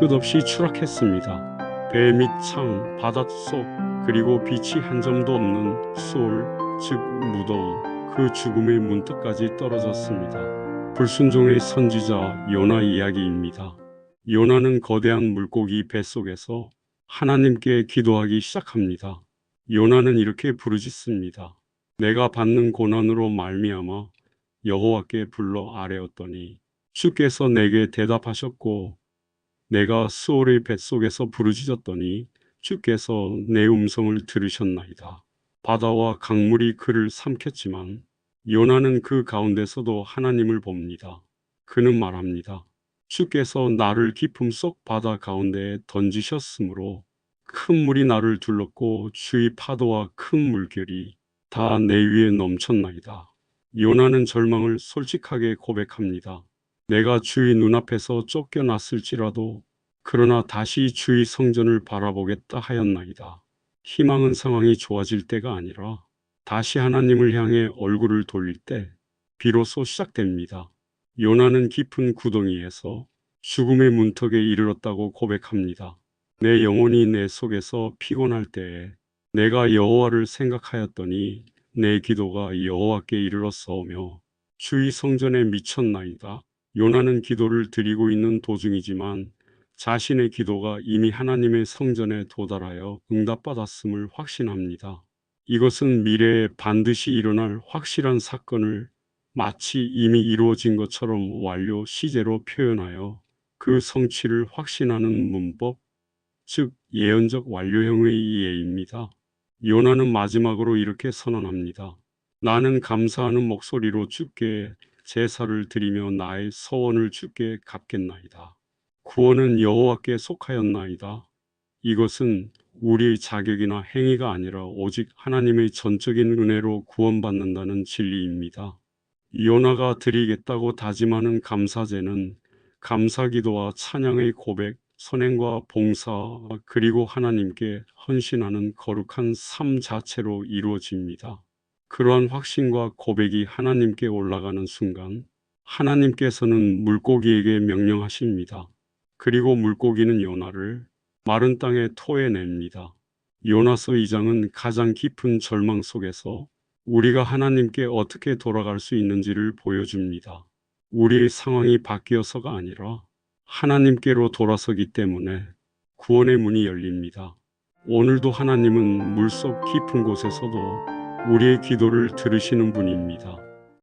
끝없이 추락했습니다. 배및 창, 바닷속, 그리고 빛이 한 점도 없는 수월, 즉 무더운 그 죽음의 문턱까지 떨어졌습니다. 불순종의 선지자 요나 이야기입니다. 요나는 거대한 물고기 뱃속에서 하나님께 기도하기 시작합니다. 요나는 이렇게 부르짖습니다. 내가 받는 고난으로 말미암아 여호와께 불러 아뢰었더니 주께서 내게 대답하셨고 내가 수월의 뱃속에서 부르짖었더니 주께서 내 음성을 들으셨나이다. 바다와 강물이 그를 삼켰지만 요나는 그 가운데서도 하나님을 봅니다. 그는 말합니다. 주께서 나를 깊음 속 바다 가운데에 던지셨으므로 큰 물이 나를 둘렀고 주의 파도와 큰 물결이 다 내 위에 넘쳤나이다. 요나는 절망을 솔직하게 고백합니다. 내가 주의 눈앞에서 쫓겨났을지라도 그러나 다시 주의 성전을 바라보겠다 하였나이다. 희망은 상황이 좋아질 때가 아니라 다시 하나님을 향해 얼굴을 돌릴 때 비로소 시작됩니다. 요나는 깊은 구덩이에서 죽음의 문턱에 이르렀다고 고백합니다. 내 영혼이 내 속에서 피곤할 때에 내가 여호와를 생각하였더니 내 기도가 여호와께 이르렀사오며 주의 성전에 미쳤나이다. 요나는 기도를 드리고 있는 도중이지만 자신의 기도가 이미 하나님의 성전에 도달하여 응답받았음을 확신합니다. 이것은 미래에 반드시 일어날 확실한 사건을 마치 이미 이루어진 것처럼 완료 시제로 표현하여 그 성취를 확신하는 문법, 즉 예언적 완료형의 이해입니다. 요나는 마지막으로 이렇게 선언합니다. 나는 감사하는 목소리로 주께 제사를 드리며 나의 서원을 주께 갚겠나이다. 구원은 여호와께 속하였나이다. 이것은 우리의 자격이나 행위가 아니라 오직 하나님의 전적인 은혜로 구원받는다는 진리입니다. 요나가 드리겠다고 다짐하는 감사제는 감사기도와 찬양의 고백, 선행과 봉사, 그리고 하나님께 헌신하는 거룩한 삶 자체로 이루어집니다. 그러한 확신과 고백이 하나님께 올라가는 순간, 하나님께서는 물고기에게 명령하십니다. 그리고 물고기는 요나를 마른 땅에 토해냅니다. 요나서 2장은 가장 깊은 절망 속에서 우리가 하나님께 어떻게 돌아갈 수 있는지를 보여줍니다. 우리의 상황이 바뀌어서가 아니라 하나님께로 돌아서기 때문에 구원의 문이 열립니다. 오늘도 하나님은 물속 깊은 곳에서도 우리의 기도를 들으시는 분입니다.